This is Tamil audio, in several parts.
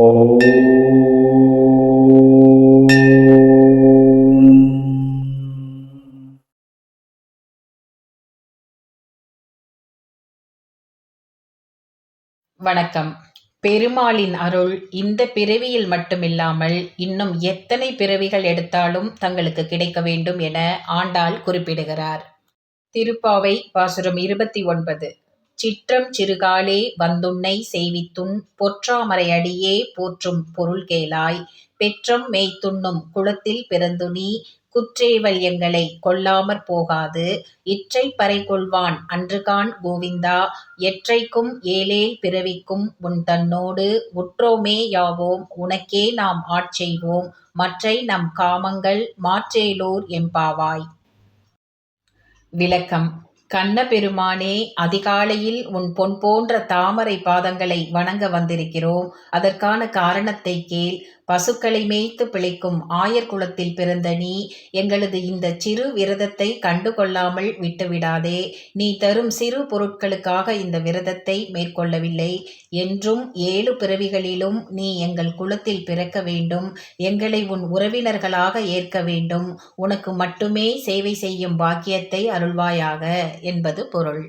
வணக்கம். பெருமாளின் அருள் இந்த பிறவியில் மட்டுமில்லாமல் இன்னும் எத்தனை பிறவிகள் எடுத்தாலும் தங்களுக்கு கிடைக்க வேண்டும் என ஆண்டாள் குறிப்பிடுகிறார். திருப்பாவை பாசுரம் இருபத்தி ஒன்பது. சிற்றம் சிறுகாலே வந்துன்னை செய்வித்துன் பொற்றாமரையடியே போற்றும் பொருள் கேளாய். பெற்றம் மேய்த்துண்ணும் குளத்தில் பிறந்து நீ குற்றேவல் கொல்லாமற் போகாது. இற்றைப் பறைகொள்வான் அன்றுகாண் கோவிந்தா. எற்றைக்கும் ஏழே பிறவிக்கும் உன் தன்னோடு உற்றோமே யாவோம். உனக்கே நாம் ஆட்செய்வோம் மற்றை நம் காமங்கள் மாற்றேலோர் எம்பாவாய். விளக்கம். கண்ணபெருமானே அதிகாலையில் உன் பொன் போன்ற தாமரை பாதங்களை வணங்க வந்திருக்கிறோம். அதற்கான காரணத்தை கேள். பசுக்களை மேய்த்து பிழைக்கும் ஆயர் குலத்தில் பிறந்த நீ எங்களது இந்த சிறு விரதத்தை கண்டுகொள்ளாமல் விட்டுவிடாதே. நீ தரும் சிறு பொருட்களுக்காக இந்த விரதத்தை மேற்கொள்ளவில்லை. என்றும் ஏழு பிறவிகளிலும் நீ எங்கள் குலத்தில் பிறக்க வேண்டும். எங்களை உன் உறவினர்களாக ஏற்க வேண்டும். உனக்கு மட்டுமே சேவை செய்யும் பாக்கியத்தை அருள்வாயாக என்பது பொருள்.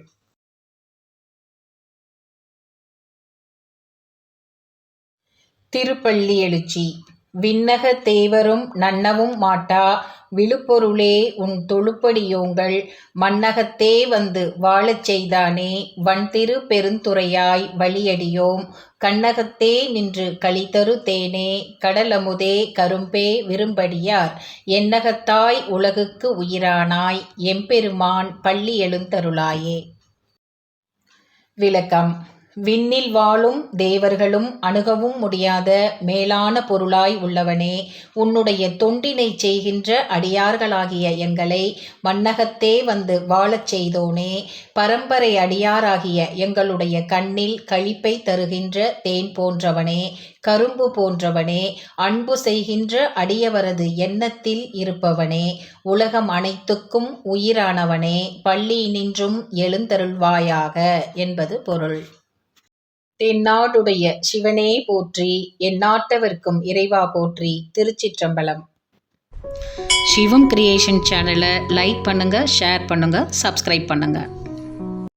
திருப்பள்ளி எழுச்சி. விண்ணகத் தேவரும் நன்னவும் மாட்டா. விழுப்பொருளே உன் தொழுப்படியோங்கள் மன்னகத்தே வந்து வாழச் செய்தானே. வன்திரு பெருந்துறையாய் வழியடியோம். கண்ணகத்தே நின்று களிதரு தேனே. கடலமுதே கரும்பே விரும்படியார். எண்ணகத்தாய் உலகுக்கு உயிரானாய். எம்பெருமான் பள்ளி எழுந்தருளாயே. விளக்கம். விண்ணில் வாழும் தேவர்களும் அணுகவும் முடியாத மேலான பொருளாய் உள்ளவனே உன்னுடைய தொண்டினைச் செய்கின்ற அடியார்களாகிய எங்களை மன்னகத்தே வந்து வாழச் செய்தோனே பரம்பரை அடியாராகிய எங்களுடைய கண்ணில் கழிப்பை தருகின்ற தேன் போன்றவனே கரும்பு போன்றவனே அன்பு செய்கின்ற அடியவரது எண்ணத்தில் இருப்பவனே உலகம் அனைத்துக்கும் உயிரானவனே பள்ளியினின்றும் எழுந்தருள்வாயாக என்பது பொருள். தென்னாடுடைய சிவனே போற்றி எந்நாட்டவர்க்கும் இறைவா போற்றி திருச்சிற்றம்பலம். சிவம் கிரியேஷன் சேனலை லைக் பண்ணுங்கள் ஷேர் பண்ணுங்கள் சப்ஸ்கிரைப் பண்ணுங்கள்